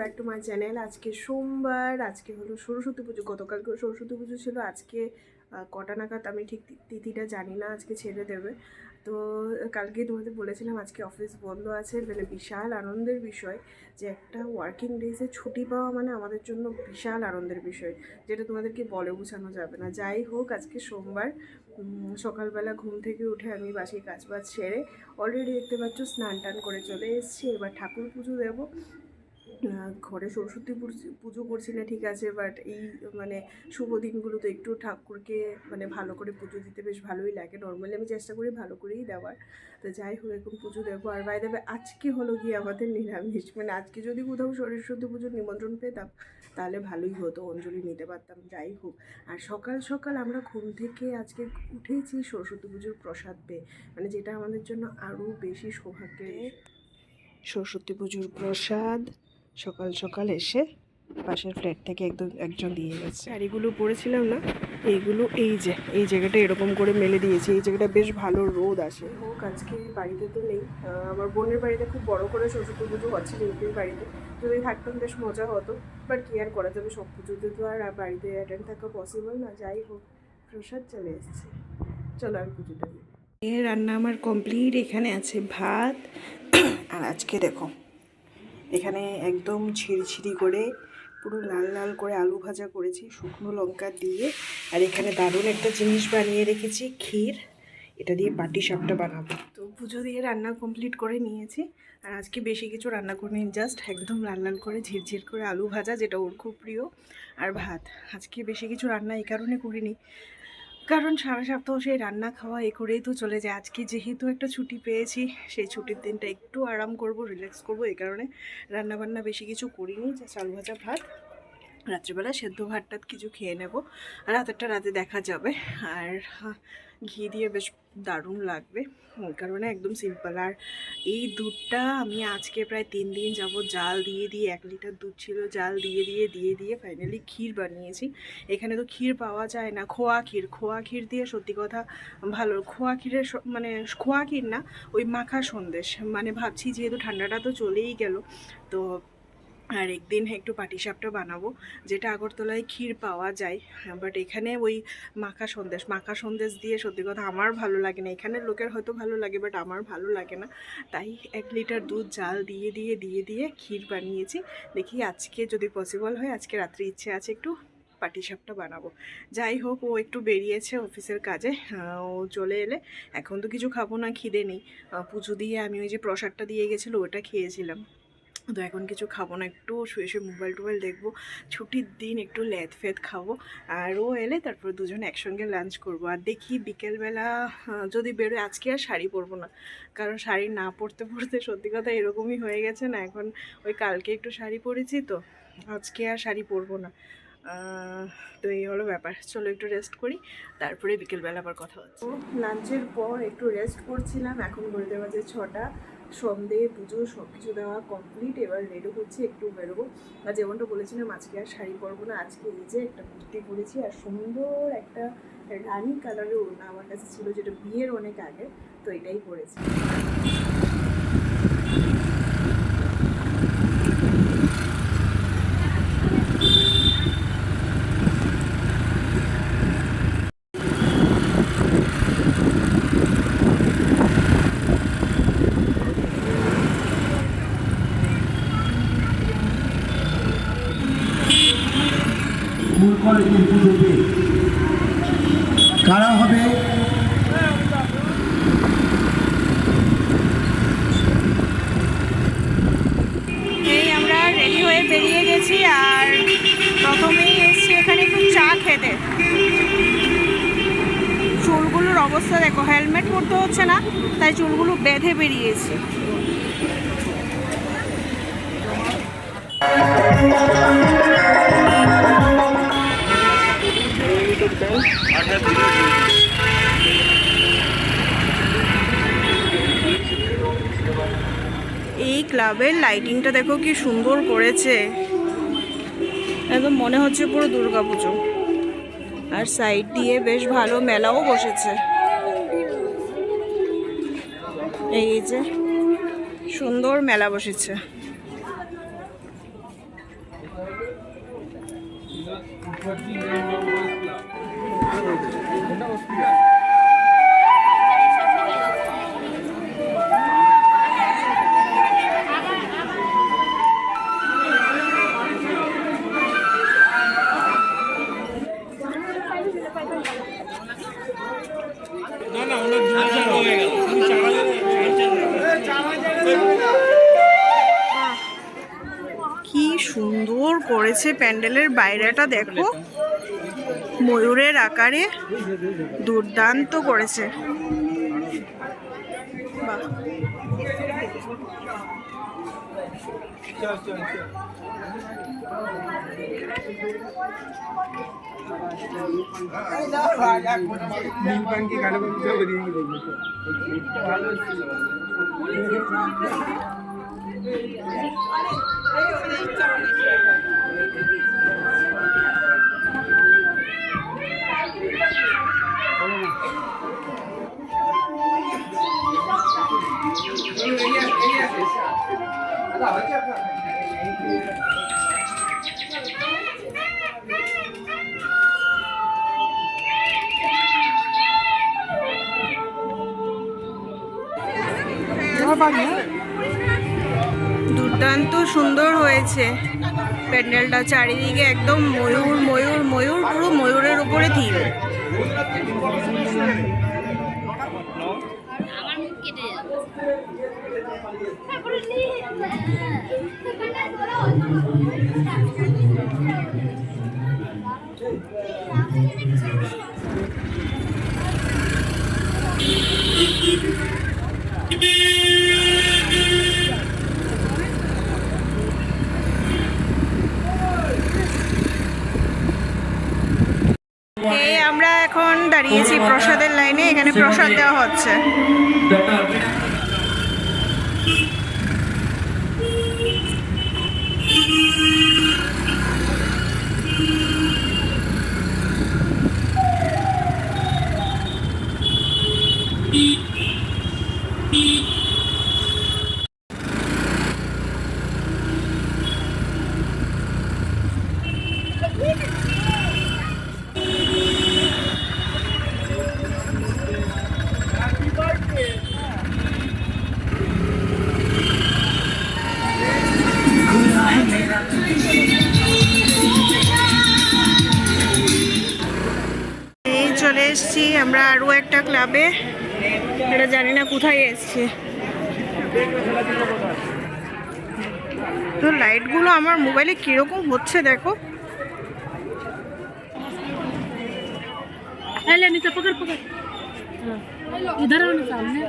Back to my channel আজকে সোমবার, আজকে হলো সরস্বতী পুজো। গতকালকে সরস্বতী পুজো ছিল, আজকে কটা নাগাদ আমি ঠিক তিথিটা জানি না, আজকে ছেড়ে দেবে। তো, কালকে তোমাদের বলেছিলাম আজকে অফিস বন্ধ আছে মানে বিশাল আনন্দের বিষয় যে একটা ওয়ার্কিং ডেজে ছুটি পাওয়া মানে আমাদের জন্য বিশাল আনন্দের বিষয়, যেটা তোমাদেরকে বলে বোঝানো যাবে না। যাই হোক, আজকে সোমবার সকালবেলা ঘুম থেকে উঠে আমি বাসি কাজ বাজ সেরে অলরেডি দেখতে পাচ্ছ স্নান টান করে চলে এসেছি। এবার ঠাকুর পুজো দেবো। ঘরে সরস্বতী পুজো- পুজো করছি না ঠিক আছে বাট এই মানে শুভ দিনগুলোতে একটু ঠাকুরকে মানে ভালো করে পুজো দিতে বেশ ভালোই লাগে। নর্মালি আমি চেষ্টা করি ভালো করেই দেওয়ার। তো যাই হোক এরকম পুজো দেবো। আর বাই দেবে আজকে হলো গিয়ে আমাদের নিরামিষ। মানে আজকে যদি কোথাও সরস্বতী পুজোর নিমন্ত্রণ পেতাম তাহলে ভালোই হতো অঞ্জলি নিতে পারতাম যাই হোক। আর সকাল সকাল আমরা ঘুম থেকে আজকে উঠেছি সরস্বতী পুজোর প্রসাদ পেয়ে। মানে যেটা আমাদের জন্য আরও বেশি সৌভাগ্যের সরস্বতী পুজোর প্রসাদ সকাল সকাল এসে পাশের ফ্ল্যাট থেকে একদম একজন দিয়ে গেছে। শাড়িগুলো পরেছিলাম না? এইগুলো এই যে এই জায়গাটা এরকম করে মেলে দিয়েছে। এই জায়গাটা বেশ ভালো রোদ আসে হোক আজকে বাড়িতে তো নেই। আমার বোনের বাড়িতে খুব বড় করে সরস্বতী পুজো হচ্ছে রিঙ্কির বাড়িতে। যদি থাকতাম বেশ মজা হতো। বাট কি আর করা যাবে? সব পুজোতে তো আর বাড়িতে অ্যাটেন্ড থাকা পসিবল না। যাই হোক প্রসাদ চলে এসেছে। চলো আমি পুজোটা দিই। এ রান্না আমার কমপ্লিট এখানে আছে ভাত। আর আজকে দেখো এখানে একদম ছিড়ছিড়ি করে পুরো লাল লাল করে আলু ভাজা করেছি, শুকনো লঙ্কা দিয়ে। আর এখানে দারুণ একটা জিনিস বানিয়ে রেখেছি, ক্ষীর। এটা দিয়ে পাটি সাপটা বানাবো। তো পুজো দিয়ে রান্না কমপ্লিট করে নিয়েছি। আর আজকে বেশি কিছু রান্না করিনি জাস্ট একদম লাল লাল করে ঝিরঝির করে আলু ভাজা, যেটা ওর খুব প্রিয়, আর ভাত। আজকে বেশি কিছু রান্না এই কারণে করিনি। কারণ সারা সপ্তাহ সেই রান্না খাওয়া এ করেই তো চলে যায়। আজকে যেহেতু একটা ছুটি পেয়েছি, সেই ছুটির দিনটা একটু আরাম করব রিল্যাক্স করব। এই কারণে রান্না বান্না বেশি কিছু করিনি যা চাল ভাজা ভাত। রাত্রিবেলা সেদ্ধ ভাত টাত কিছু খেয়ে নেব। রাতেরটা রাতে দেখা যাবে। আর ঘি দিয়ে বেশ দারুণ লাগবে। ওই কারণে একদম সিম্পল আর এই দুধটা আমি আজকে প্রায় তিন দিন যাব জাল দিয়ে দিয়ে এক লিটার দুধ ছিল, জাল দিয়ে দিয়ে দিয়ে দিয়ে ফাইনালি ক্ষীর বানিয়েছি। এখানে তো ক্ষীর পাওয়া যায় না। খোয়া ক্ষীর খোয়া ক্ষীর দিয়ে সত্যি কথা ভালো। খোয়া ক্ষীরের মানে খোয়া ক্ষীর না, ওই মাখা সন্দেশ। মানে ভাবছি যেহেতু ঠান্ডাটা তো চলেই গেল, তো আর একদিন একটু পাটিসাপটা বানাবো, যেটা আগরতলায় ক্ষীর পাওয়া যায়। বাট এখানে ওই মাখা সন্দেশ মাখা সন্দেশ দিয়ে সত্যি কথা আমার ভালো লাগে না। এখানের লোকের হয়তো ভালো লাগে বাট আমার ভালো লাগে না। তাই এক লিটার দুধ জাল দিয়ে দিয়ে দিয়ে দিয়ে ক্ষীর বানিয়েছি। দেখি আজকে যদি পসিবল হয়, আজকে রাত্রে ইচ্ছে আছে একটু পাটিসাপটা বানাবো। যাই হোক, ও একটু বেরিয়েছে অফিসের কাজে। ও চলে এলে এখন তো কিছু খাব না, খিদে নেই। পুজো দিয়ে আমি ওই যে প্রসাদটা দিয়ে গেছিল, ওটা খেয়েছিলাম। তো এখন কিছু খাব না, একটু শুয়ে শুয়ে মোবাইল টোবাইল দেখব, ছুটির দিন একটু ল্যাদ ফেদ খাব, আর ও এলে তারপর দুজন একসঙ্গে লাঞ্চ করব, আর দেখি বিকেলবেলা যদি বেরোয়, আজকে আর শাড়ি পরবো না, কারণ শাড়ি না পরতে পরতে সত্যি কথা এরকমই হয়ে গেছে না, এখন ওই কালকে একটু শাড়ি পরেছি তো, আজকে আর শাড়ি পরবো না তো এই হলো ব্যাপার। চলো একটু রেস্ট করি, তারপরে বিকেলবেলা আবার কথা হচ্ছে। লাঞ্চের পর একটু রেস্ট করছিলাম, এখন বলতে বাজে ছটা। সন্ধে পুজো, সব কিছু দেওয়া কমপ্লিট এবার রেডি হচ্ছে, একটু বেরোবো। আর যেমনটা বলেছিলাম, আজকে আর শাড়ি পরবো না, আজকে এই যে একটা কুর্তি পরেছি, আর সুন্দর একটা রানি কালারের ওড়না আমার কাছে ছিল, যেটা বিয়ের অনেক আগে, তো এটাই পরেছি স্কুল কলেজের পুজোতে কারা হবে? আমরা রেডি হয়ে বেরিয়ে গেছি আর প্রথমেই এসছি এখানে একটু চা খেতে। চুলগুলোর অবস্থা দেখো হেলমেট পরতে হচ্ছে না, তাই চুলগুলো বেঁধে বেরিয়েছি। এই ক্লাবের লাইটিংটা দেখো কি সুন্দর করেছে। একদম মনে হচ্ছে পুরো দুর্গা পুজো আর সাইড দিয়ে বেশ ভালো মেলাও বসেছে। এই যে সুন্দর মেলা বসেছে। কি সুন্দর করেছে প্যান্ডেলের বাইরেটা দেখো। ময়ূরের আকারে দুর্দান্ত করেছে। দুর্দান্ত সুন্দর হয়েছে। প্যান্ডেলটা চারিদিকে একদম ময়ূর ময়ূর ময়ূর পুরো ময়ূরের উপরে থিম আমার মুখ কেটে যাচ্ছে তারপরে নিয়ে এই আমরা এখন দাঁড়িয়েছি প্রসাদের লাইনে এখানে প্রসাদ দেওয়া হচ্ছে। চলে এসেছি আমরা আরও একটা ক্লাবে। এটা জানি না কোথায় এসছে। তো লাইটগুলো আমার মোবাইলে কীরকম হচ্ছে দেখো। সামনে।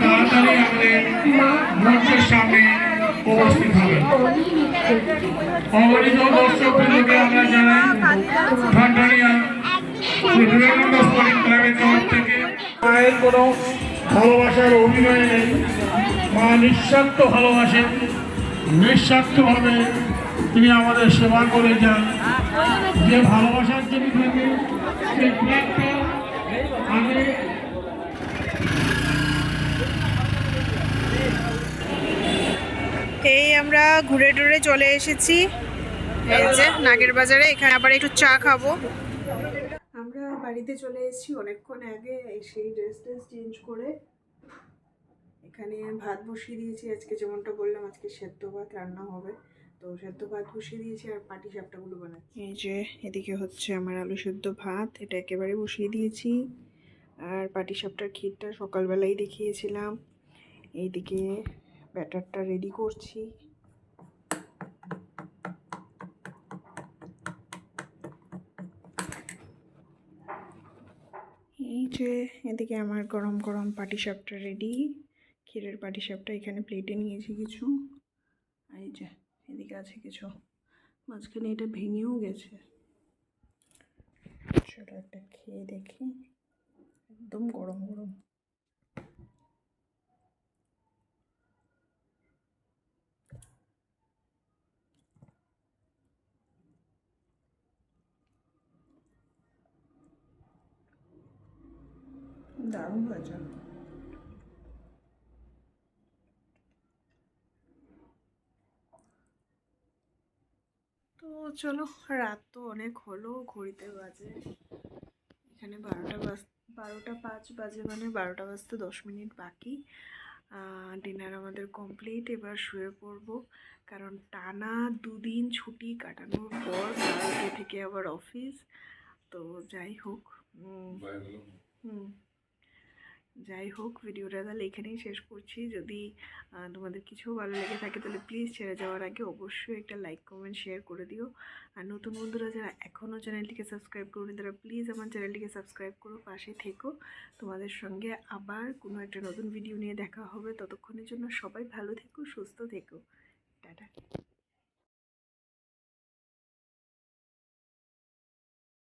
তাড়াতাড়ি আমাদের মঞ্চের সামনে উপস্থিত দর্শক আমরা মায়ের কোনো ভালোবাসার অভিনয় নেই। মা নিঃস্বার্থ ভালোবাসেন নিঃস্বার্থভাবে তিনি আমাদের সেবা করে যান। যে ভালোবাসার জন্য থাকে, সেই আগে এই আমরা ঘুরে টুরে চলে এসেছি। এই যে নাগের বাজারে এখানে আবার একটু চা খাব। আমরা বাড়িতে চলে এসেছি অনেকক্ষণ আগে সেই ড্রেস ট্রেস চেঞ্জ করে। এখানে ভাত বসিয়ে দিয়েছি আজকে যেমনটা বললাম আজকে সেদ্ধ ভাত রান্না হবে। তো সেদ্ধ ভাত বসিয়ে দিয়েছি আর পাটি সাপটাগুলো বানাচ্ছি। এই যে এদিকে হচ্ছে আমার আলু সেদ্ধ ভাত এটা একেবারে বসিয়ে দিয়েছি। আর পাটি সাপটার ক্ষীরটা সকালবেলাই দেখিয়েছিলাম। এইদিকে ব্যাটারটা রেডি করছি। যে এদিকে আমার গরম গরম পাটিসাপটা রেডি ক্ষীরের পাটিসাপটা এখানে প্লেটে নিয়েছি কিছু। এই যে, এদিকে আছে কিছু। মাঝখানে এটা ভেঙেও গেছে। সেটা একটা খেয়ে দেখি। একদম গরম গরম। দারুণ হয়েছে। তো চলো রাত তো অনেক হলো ঘড়িতে বাজে এখানে বারোটা বাজ বারোটা পাঁচ বাজে মানে বারোটা বাজতে দশ মিনিট বাকি। ডিনার আমাদের কমপ্লিট এবার শুয়ে পড়ব। কারণ টানা দুদিন ছুটি কাটানোর পর কালকে থেকে আবার অফিস তো যাই হোক হুম। যাই হোক, ভিডিওটা তাহলে এখানেই শেষ করছি। যদি তোমাদের কিছু ভালো লেগে থাকে, তাহলে প্লিজ ছেড়ে যাওয়ার আগে অবশ্যই একটা লাইক কমেন্ট শেয়ার করে দিও। আর নতুন বন্ধুরা যারা এখনও চ্যানেলটিকে সাবস্ক্রাইব করুন, তারা প্লিজ আমার চ্যানেলটিকে সাবস্ক্রাইব করো, পাশে থেকো। তোমাদের সঙ্গে আবার কোনো একটা নতুন ভিডিও নিয়ে দেখা হবে। ততক্ষণের জন্য সবাই ভালো থেকো, সুস্থ থেকো। টাটা।